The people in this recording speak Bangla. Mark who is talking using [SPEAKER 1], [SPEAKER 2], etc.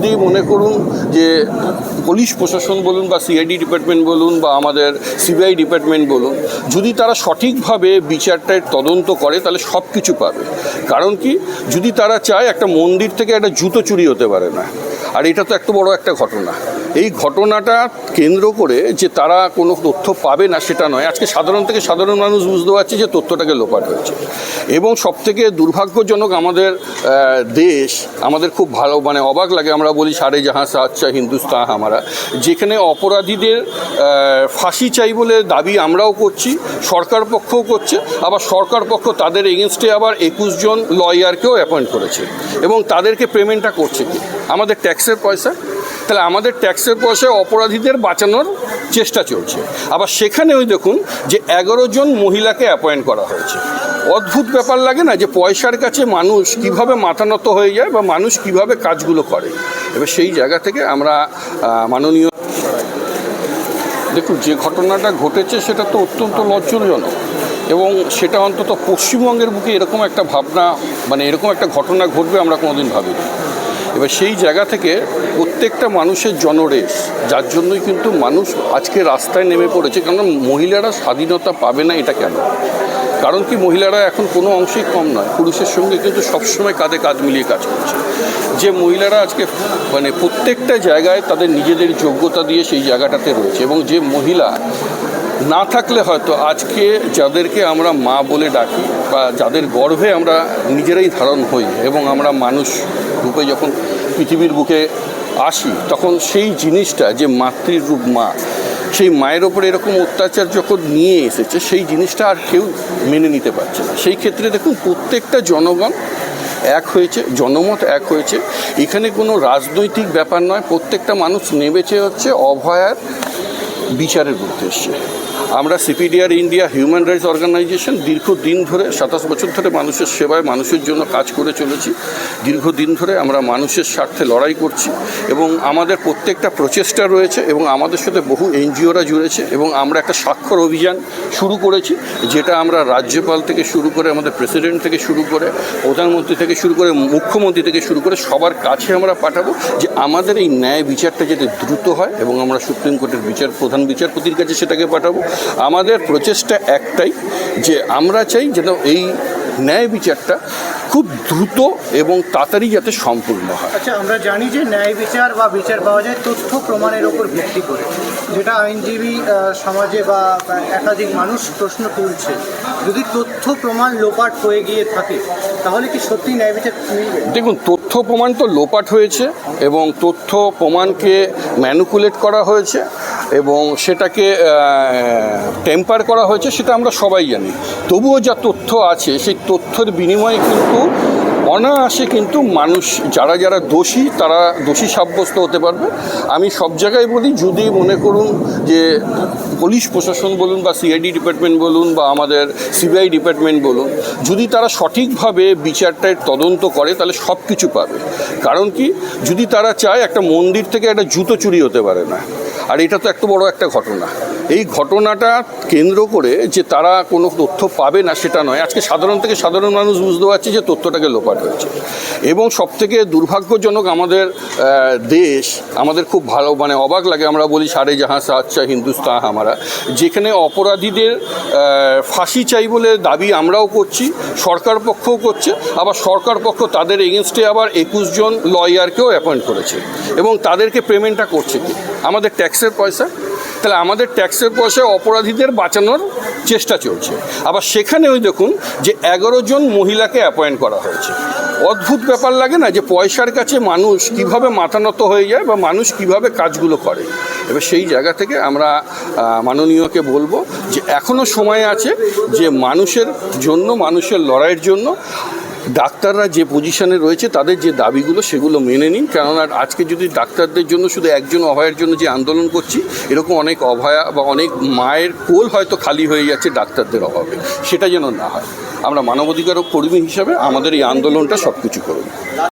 [SPEAKER 1] যদি মনে করুন যে পুলিশ প্রশাসন বলুন বা সিআইডি ডিপার্টমেন্ট বলুন বা আমাদের সিবিআই ডিপার্টমেন্ট বলুন, যদি তারা সঠিকভাবে বিচারটায় তদন্ত করে, তাহলে সব কিছু পাবে। কারণ কি? যদি তারা চায় একটা মন্দির থেকে একটা জুতো চুরি হতে পারে না, আর এটা তো এত বড় একটা ঘটনা। এই ঘটনাটা কেন্দ্র করে যে তারা কোনো তথ্য পাবে না, সেটা নয়। আজকে সাধারণ থেকে সাধারণ মানুষ বুঝতে পারছে যে তথ্যটাকে লোপাট হয়েছে। এবং সবথেকে দুর্ভাগ্যজনক আমাদের দেশ, আমাদের খুব ভালো মানে অবাক লাগে আমরা বলি সারে জাহাঁ সাচ্চা হিন্দুস্তান হামারা, যেখানে অপরাধীদের ফাঁসি চাই বলে দাবি আমরাও করছি, সরকার পক্ষও করছে, আবার সরকার পক্ষ তাদের এগেনস্টে আবার একুশ জন লয়ারকেও অ্যাপয়েন্ট করেছে। এবং তাদেরকে পেমেন্টটা করছে কি? আমাদের ট্যাক্সের পয়সা তাহলে আমাদের ট্যাক্সের পয়সায় অপরাধীদের বাঁচানোর চেষ্টা চলছে। আবার সেখানে ওই দেখুন যে এগারো জন মহিলাকে অ্যাপয়েন্ট করা হয়েছে। অদ্ভুত ব্যাপার লাগে না যে পয়সার কাছে মানুষ কীভাবে মাথানত হয়ে যায় বা মানুষ কীভাবে কাজগুলো করে। এবার সেই জায়গা থেকে আমরা মাননীয় দেখুন, যে ঘটনাটা ঘটেছে সেটা তো অত্যন্ত লজ্জাজনক এবং সেটা অন্তত পশ্চিমবঙ্গের বুকে এরকম একটা ভাবনা মানে এরকম একটা ঘটনা ঘটবে আমরা কোনোদিন ভাবিনি। এবার সেই জায়গা থেকে প্রত্যেকটা মানুষের জনরেশ, যার জন্যই কিন্তু মানুষ আজকে রাস্তায় নেমে পড়েছে কারণ মহিলারা স্বাধীনতা পাবে না এটা কেন? কারণ কি মহিলারা এখন কোনো অংশেই কম নয়, পুরুষের সঙ্গে কিন্তু সবসময় কাঁধে কাঁধ মিলিয়ে কাজ করছে। যে মহিলারা আজকে মানে প্রত্যেকটা জায়গায় তাদের নিজেদের যোগ্যতা দিয়ে সেই জায়গাটাতে রয়েছে এবং যে মহিলা না থাকলে হয়তো আজকে যাদেরকে আমরা মা বলে ডাকি বা যাদের গর্ভে আমরা নিজেরাই ধারণ হই এবং আমরা মানুষ রূপে যখন পৃথিবীর বুকে আসি, তখন সেই জিনিসটা যে মাতৃরূপ মা, সেই মায়ের ওপরে এরকম অত্যাচার যখন নিয়ে এসেছে, সেই জিনিসটা আর কেউ মেনে নিতে পারছে না। সেই ক্ষেত্রে দেখুন, প্রত্যেকটা জনগণ এক হয়েছে, জনমত এক হয়েছে। এখানে কোনো রাজনৈতিক ব্যাপার নয়, প্রত্যেকটা মানুষ নেমেছে হচ্ছে অভয়ার বিচারের উদ্দেশ্যে আমরা CPDR India human rights organisation দীর্ঘদিন ধরে, সাতাশ বছর ধরে মানুষের সেবায়, মানুষের জন্য কাজ করে চলেছি। দীর্ঘদিন ধরে আমরা মানুষের স্বার্থে লড়াই করছি এবং আমাদের প্রত্যেকটা প্রচেষ্টা রয়েছে এবং আমাদের সাথে বহু এনজিওরা জুড়েছে এবং আমরা একটা স্বাক্ষর অভিযান শুরু করেছি, যেটা আমরা রাজ্যপাল থেকে শুরু করে, আমাদের প্রেসিডেন্ট থেকে শুরু করে, প্রধানমন্ত্রী থেকে শুরু করে, মুখ্যমন্ত্রী থেকে শুরু করে সবার কাছে আমরা পাঠাবো যে আমাদের এই ন্যায় বিচারটা যাতে দ্রুত হয় এবং আমরা সুপ্রিম কোর্টের বিচার প্রধান বিচারপতির কাছে সেটাকে পাঠাবো। আমাদের প্রচেষ্টা একটাই যে আমরা চাই যেন এই ন্যায় বিচারটা খুব দ্রুত এবং তাড়াতাড়ি যাতে সম্পূর্ণ হয়।
[SPEAKER 2] আচ্ছা আমরা জানি যে ন্যায় বিচার বা বিচার পাওয়া যায় তথ্য প্রমাণের ওপর ভিত্তি করে। যেটা আইনজীবী সমাজে বা একাধিক মানুষ প্রশ্ন তুলছে। যদি তথ্য প্রমাণ লোপাট হয়ে গিয়ে থাকে তাহলে কি সত্যি ন্যায় বিচার মিলবে?
[SPEAKER 1] দেখুন তথ্য প্রমাণ তো লোপাট হয়েছে এবং তথ্য প্রমাণকে ম্যানুকুলেট করা হয়েছে। এবং সেটাকে টেম্পার করা হয়েছে, সেটা আমরা সবাই জানি। তবুও যা তথ্য আছে, সেই তথ্যের বিনিময়ে কিন্তু অনায়াসে কিন্তু মানুষ, যারা যারা দোষী, তারা দোষী সাব্যস্ত হতে পারবে। আমি সব জায়গায় বলি, যদি মনে করুন যে পুলিশ প্রশাসন বলুন বা সিআইডি ডিপার্টমেন্ট বলুন বা আমাদের সিবিআই ডিপার্টমেন্ট বলুন, যদি তারা সঠিকভাবে বিচারটার তদন্ত করে, তাহলে সব কিছু পাবে। কারণ কি? যদি তারা চায়, একটা মন্দির থেকে একটা জুতো চুরি হতে পারে না। আর এটা তো এত বড় একটা ঘটনা। এই ঘটনাটা কেন্দ্র করে যে তারা কোনো তথ্য পাবে না, সেটা নয়। আজকে সাধারণ থেকে সাধারণ মানুষ বুঝতে পারছে যে তথ্যটাকে লোপাট হয়েছে। এবং সবথেকে দুর্ভাগ্যজনক আমাদের দেশ, আমাদের খুব ভালো মানে অবাক লাগে, আমরা বলি সারে জাহাঁ সাচ্চা হিন্দুস্তান হামারা, যেখানে অপরাধীদের ফাঁসি চাই বলে দাবি আমরাও করছি, সরকার পক্ষও করছে, আবার সরকার পক্ষ তাদের এগেনস্টে আবার একুশ জন লয়ারকেও অ্যাপয়েন্ট করেছে। এবং তাদেরকে পেমেন্টটা করছে কি? আমাদের ট্যাক্সের পয়সা। তাহলে আমাদের ট্যাক্সের পয়সায় অপরাধীদের বাঁচানোর চেষ্টা চলছে। আবার সেখানে ওই দেখুন যে এগারো জন মহিলাকে অ্যাপয়েন্ট করা হয়েছে। অদ্ভুত ব্যাপার লাগে না যে পয়সার কাছে মানুষ কীভাবে মাথানত হয়ে যায় বা মানুষ কীভাবে কাজগুলো করে। এবার সেই জায়গা থেকে আমরা মাননীয়কে বলব যে এখনও সময় আছে যে মানুষের জন্য, মানুষের লড়াইয়ের জন্য ডাক্তাররা যে পজিশনে রয়েছে, তাদের যে দাবিগুলো, সেগুলো মেনে নিন। কেননা, আজকে যদি ডাক্তারদের জন্য শুধু একজন অভয়ের জন্য যে আন্দোলন করছি, এরকম অনেক অভয়া বা অনেক মায়ের কোল হয়তো খালি হয়ে যাচ্ছে ডাক্তারদের অভাবে। সেটা যেন না হয়। আমরা মানবাধিকার কর্মী হিসাবে আমাদের এই আন্দোলনটা সব কিছু করব